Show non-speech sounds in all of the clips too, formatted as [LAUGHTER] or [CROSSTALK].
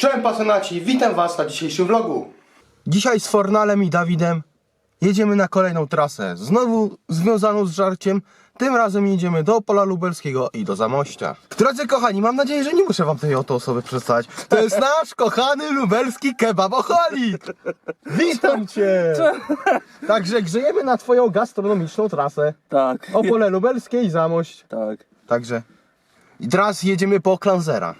Cześć pasjonaci, witam was na dzisiejszym vlogu. Dzisiaj z Fornalem i Dawidem jedziemy na kolejną trasę, znowu związaną z żarciem. Tym razem jedziemy do Pola Lubelskiego i do Zamościa. Drodzy kochani, mam nadzieję, że nie muszę wam tej oto osoby przedstawiać. To jest [LAUGHS] nasz kochany lubelski kebaboholik. Witam cię. Także grzejemy na twoją gastronomiczną trasę. Tak. Opole Lubelskie i Zamość. Tak. Także i teraz jedziemy po Klanzera.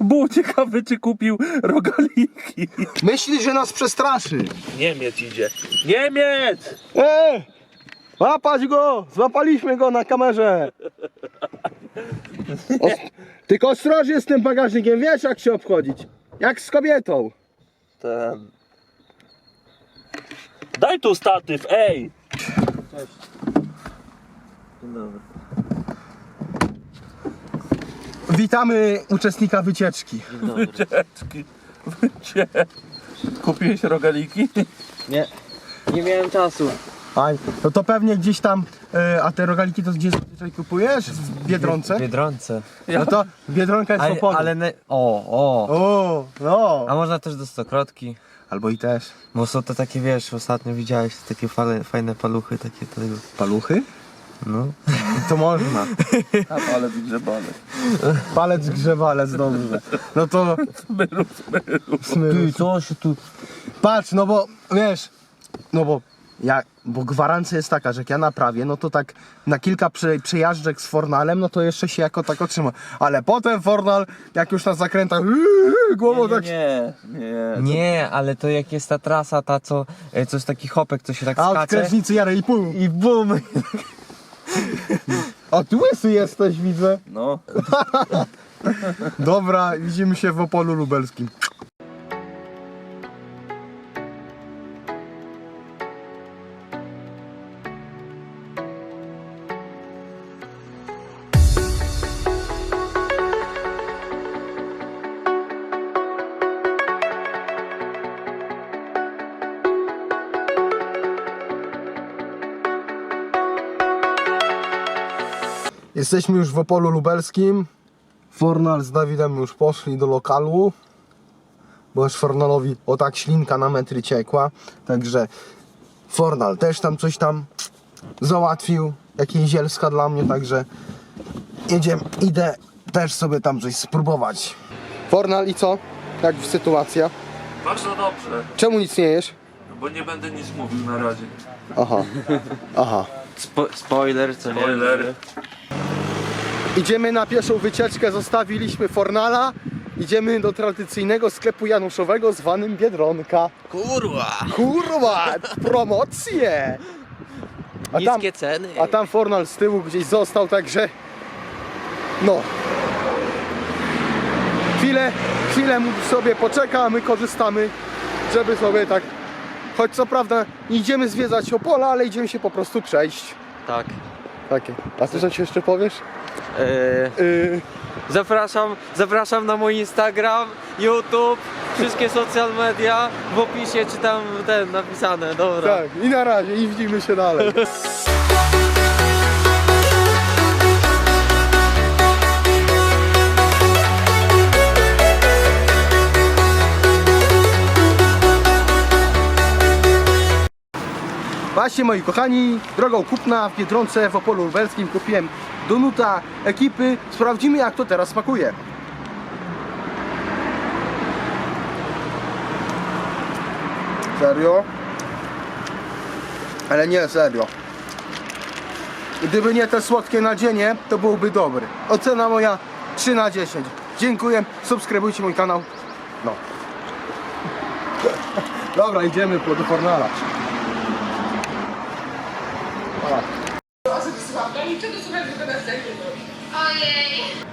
Było ciekawe, czy kupił rogaliki. Myśli, że nas przestraszy. Niemiec idzie. Niemiec! Eee! Łapać go! Złapaliśmy go na kamerze! Os- Tylko ostrożnie z tym bagażnikiem, wiesz jak się obchodzić. Jak z kobietą. Ten. Daj tu statyw, ej! Cześć. Dzień dobry. Witamy uczestnika wycieczki. Wycieczki. Wycie. Kupiłeś rogaliki? Nie, nie miałem czasu. Aj, no to pewnie gdzieś tam, e, a te rogaliki to gdzie zazwyczaj kupujesz? W Biedronce? W Biedronce. No to Biedronka jest w Ale, ale ne... O, o. O, no. A można też do stokrotki. Albo i też. Bo są to takie, wiesz, ostatnio widziałeś takie fale, fajne paluchy, takie tego. Paluchy? No. [LAUGHS] To można. A, ale grzebany. Palec grzewalec, dobrze. No to Myru, myru. smyru. co się tu... Patrz, no bo wiesz, no bo ja, bo gwarancja jest taka, że jak ja naprawię, no to tak na kilka prze, przejażdżek z Fornalem, no to jeszcze się jako tak otrzyma. Ale potem Fornal, jak już na zakrętach, yy, głową tak... Nie, nie. Nie, ale to jak jest ta trasa, ta co, e, co jest taki hopek, co się tak A od skacze. krężnicy jarę i pół. I bum! A ty łysy jesteś, widzę. No. [LAUGHS] Dobra, widzimy się w Opolu Lubelskim. Jesteśmy już w Opolu Lubelskim. Fornal z Dawidem już poszli do lokalu, bo już Fornalowi o tak ślinka na metry ciekła. Także Fornal też tam coś tam załatwił, jakieś zielska dla mnie, także jedziemy, idę też sobie tam coś spróbować. Fornal i co? Jak sytuacja? Bardzo dobrze, Czemu nic nie jesz? bo nie będę nic mówił na razie. Aha, aha. Spo spoiler, co nie? Spoiler. Idziemy na pierwszą wycieczkę, zostawiliśmy Fornala. Idziemy do tradycyjnego sklepu januszowego zwanym Biedronka. Kurwa! Kurwa, promocje! A tam, Niskie ceny. a tam Fornal z tyłu gdzieś został, także no. Chwilę, chwilę sobie poczeka, a my korzystamy, żeby sobie tak, choć co prawda nie idziemy zwiedzać Opola, ale idziemy się po prostu przejść. Tak. Takie. A ty coś jeszcze powiesz? E, Yy, zapraszam, zapraszam na mój Instagram, YouTube, wszystkie social media. W opisie czy tam ten napisane, dobra. tak, i na razie, i widzimy się dalej. Właśnie moi kochani, drogą kupna w Biedronce w Opolu Lubelskim kupiłem donuta ekipy. Sprawdzimy jak to teraz smakuje. Serio? Ale nie, serio. Gdyby nie te słodkie nadzienie, to byłby dobry. Ocena moja 3 na 10. Dziękuję, subskrybujcie mój kanał. No. [LAUGHS] Dobra, idziemy po do Fornala.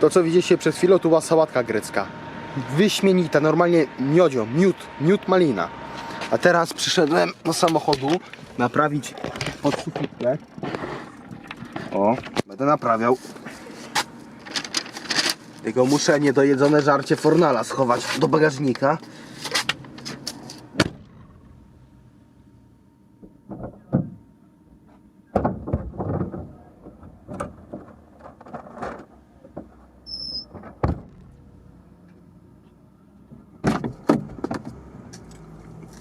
To co widzieliście przed chwilą, to była sałatka grecka. Wyśmienita, normalnie miodzio, miód, miód malina. A teraz przyszedłem do samochodu naprawić podsufitę. O, będę naprawiał. Tylko muszę niedojedzone żarcie Fornala schować do bagażnika.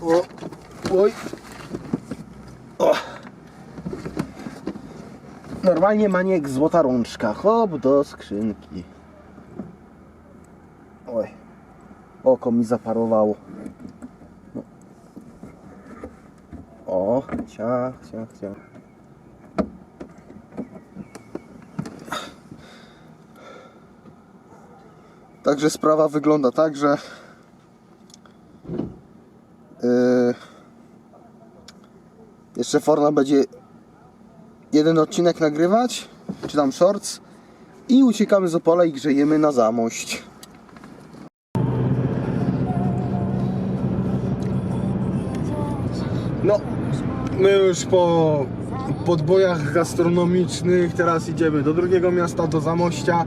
O, oj. O. Normalnie maniek złota rączka. Hop do skrzynki. Oj. Oko mi zaparowało. No. O, ciach, ciach, ciach. Także sprawa wygląda tak, że jeszcze Forna będzie jeden odcinek nagrywać, czy tam shorts i uciekamy z Opola i grzejemy na zamość. No, my już po podbojach gastronomicznych teraz idziemy do drugiego miasta, do Zamościa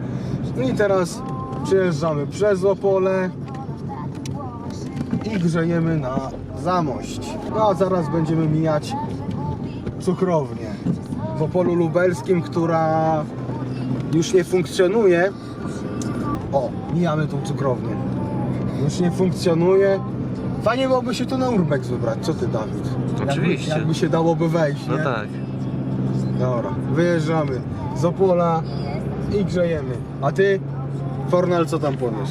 No i teraz przyjeżdżamy przez Opole i grzejemy na Zamość. No a zaraz będziemy mijać cukrownię w Opolu Lubelskim, która już nie funkcjonuje. O, mijamy tą cukrownię. Już nie funkcjonuje. Fajnie byłoby się tu na Urbex wybrać. Co ty, Dawid? Oczywiście. Jakby, jakby się dałoby wejść, No nie? tak. Dobra, wyjeżdżamy z Opola i grzejemy. A ty, Fornal, co tam powiesz?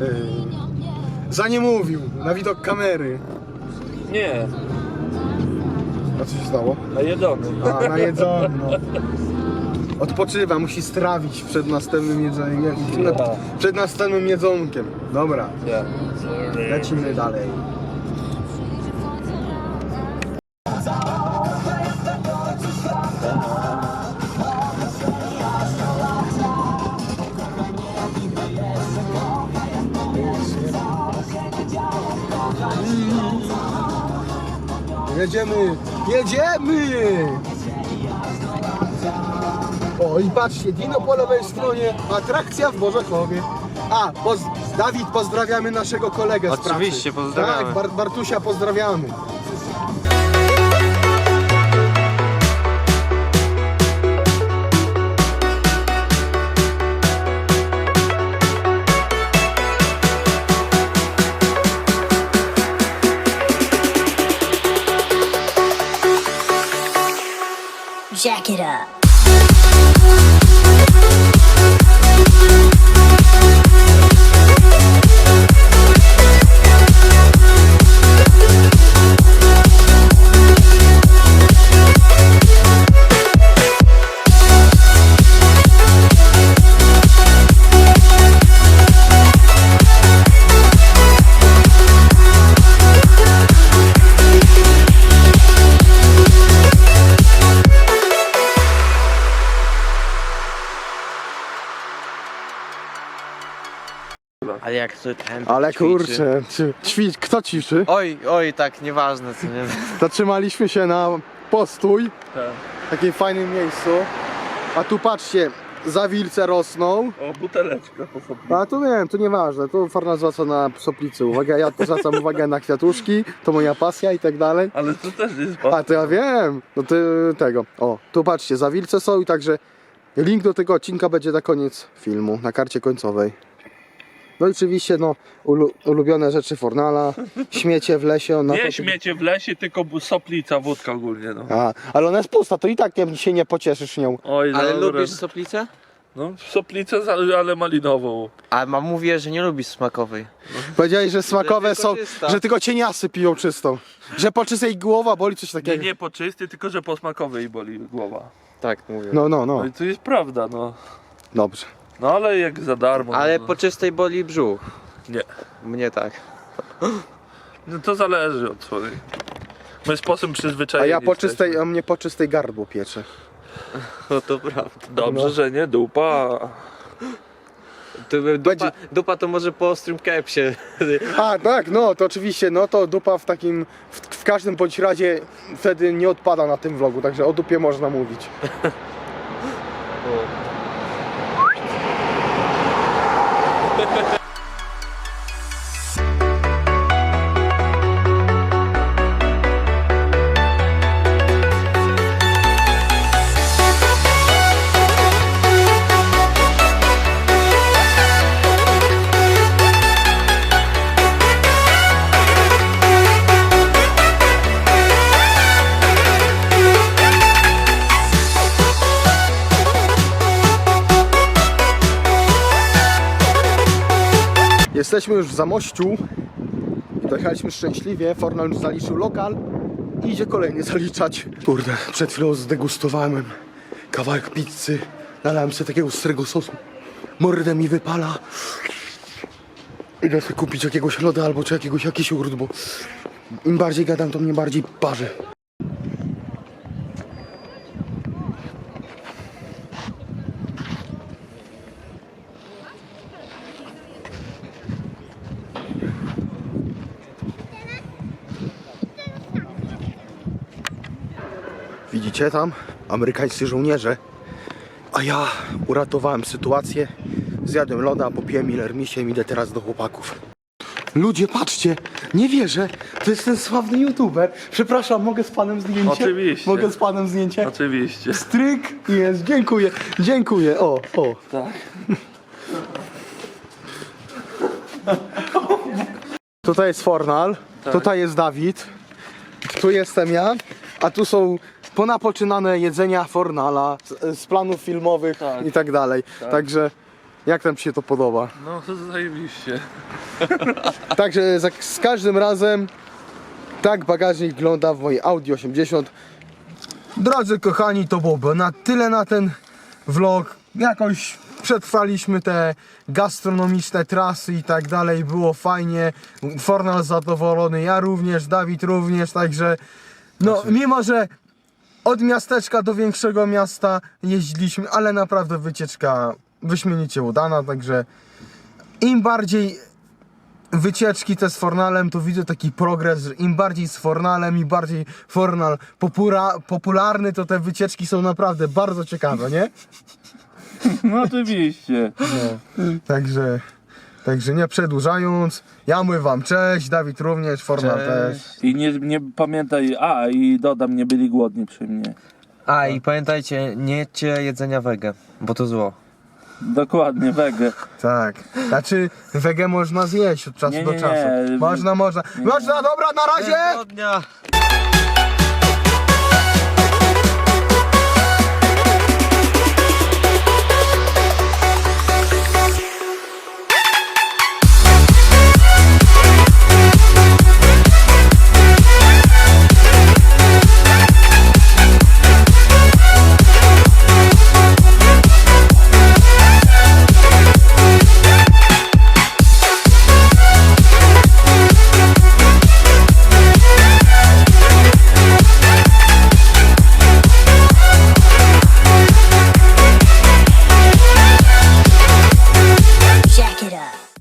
Yy, za nie mówił, na widok kamery. Nie, A co się stało? na jedzony. A, na jedzony, no. Odpoczywa, musi strawić przed następnym jedzeniem. Przed, przed następnym jedzonkiem. Dobra, lecimy dalej. Jedziemy, jedziemy! O i patrzcie, Dino po lewej stronie, atrakcja w Bożechowie. A, poz Dawid, pozdrawiamy naszego kolegę z pracy. Oczywiście, pozdrawiamy. Tak, Bar Bartusia pozdrawiamy. Ale kurczę, czy, ćwicz, kto ciszy? Oj, oj, tak, nieważne co nie. Zatrzymaliśmy się na postój Tak. w takim fajnym miejscu. A tu patrzcie, zawilce rosną. O, buteleczka po sobie. A tu nie wiem, to nieważne, to Farna zwraca na soplicy uwagę, ja tu zwracam uwagę na kwiatuszki, to moja pasja i tak dalej. Ale to też jest A to ja wiem, no ty tego. O, tu patrzcie, zawilce są i także link do tego odcinka będzie na koniec filmu, na karcie końcowej. No i oczywiście, no, ulu, ulubione rzeczy Fornala, [LAUGHS] śmiecie w lesie. on na Nie to- śmiecie w lesie, tylko bu- soplica, wódka ogólnie, no. A, ale ona jest pusta, to i tak nie, się nie pocieszysz nią. Oj, Ale dobra. lubisz soplicę? No, soplicę, z- ale malinową. A mam mówię, że nie lubisz smakowej. Powiedziałeś, że smakowe są, czysta. że tylko cieniasy piją czystą. Że po czystej głowa boli coś Nie, takiego. nie po czysty, tylko że po smakowej boli głowa. Tak mówię. No, no, no. No i to jest prawda, no. Dobrze. No ale jak za darmo. Ale no. po czystej boli brzuch. Nie. Mnie tak. No to zależy od człowieka. My sposób A przyzwyczajeni ja po jesteśmy. czystej, a mnie po czystej gardło piecze. No to prawda. Dobrze, No. że nie dupa. To, dupa, Będzie- dupa to może po ostrym kepsie. [LAUGHS] A, tak, no, to oczywiście, no to dupa w takim, w, w każdym bądź razie wtedy nie odpada na tym vlogu, także o dupie można mówić. [LAUGHS] Jesteśmy już w Zamościu i dojechaliśmy szczęśliwie. Fornal już zaliczył lokal i idzie kolejny zaliczać. Kurde, przed chwilą zdegustowałem kawałek pizzy. Nalałem sobie takiego ostrego sosu. Mordę mi wypala. Idę sobie kupić jakiegoś loda albo czy jakiegoś jakiś urt, bo im bardziej gadam, to mnie bardziej parzy. Widzicie tam? Amerykańscy żołnierze. A ja uratowałem sytuację. Zjadłem loda, popiłem Miller Misiem, idę teraz do chłopaków. Ludzie, patrzcie, nie wierzę, to jest ten sławny youtuber. Przepraszam, mogę z panem zdjęcie? Oczywiście. Mogę z panem zdjęcie? Oczywiście. Stryk jest, dziękuję, dziękuję, o, o. Tak. Tutaj jest Fornal, tutaj jest Dawid, tu jestem ja, a tu są ponapoczynane jedzenia Fornala z, z planów filmowych Tak. i tak dalej. Także jak tam ci się to podoba? No to zajebiście. [LAUGHS] Także za, z każdym razem tak bagażnik wygląda w mojej Audi 80. Drodzy kochani, to byłoby na tyle na ten vlog. Jakoś przetrwaliśmy te gastronomiczne trasy i tak dalej. Było fajnie. Fornal zadowolony, ja również, Dawid również, także no mimo, że od miasteczka do większego miasta jeździliśmy, ale naprawdę wycieczka wyśmienicie udana, także im bardziej wycieczki te z Fornalem, to widzę taki progres, że im bardziej z Fornalem, im bardziej Fornal popura, popularny, to te wycieczki są naprawdę bardzo ciekawe, nie? No oczywiście. Także, także nie przedłużając, ja mówię wam cześć, Dawid również, Fornal też. I nie, nie pamiętaj, a i dodam, nie byli głodni przy mnie. A i pamiętajcie, nie jedźcie jedzenia wege, bo to zło. Dokładnie, wege. Tak. Znaczy, wege można zjeść od czasu Nie, do nie, czasu. nie. Można, można. Można, dobra, na razie! Dnia!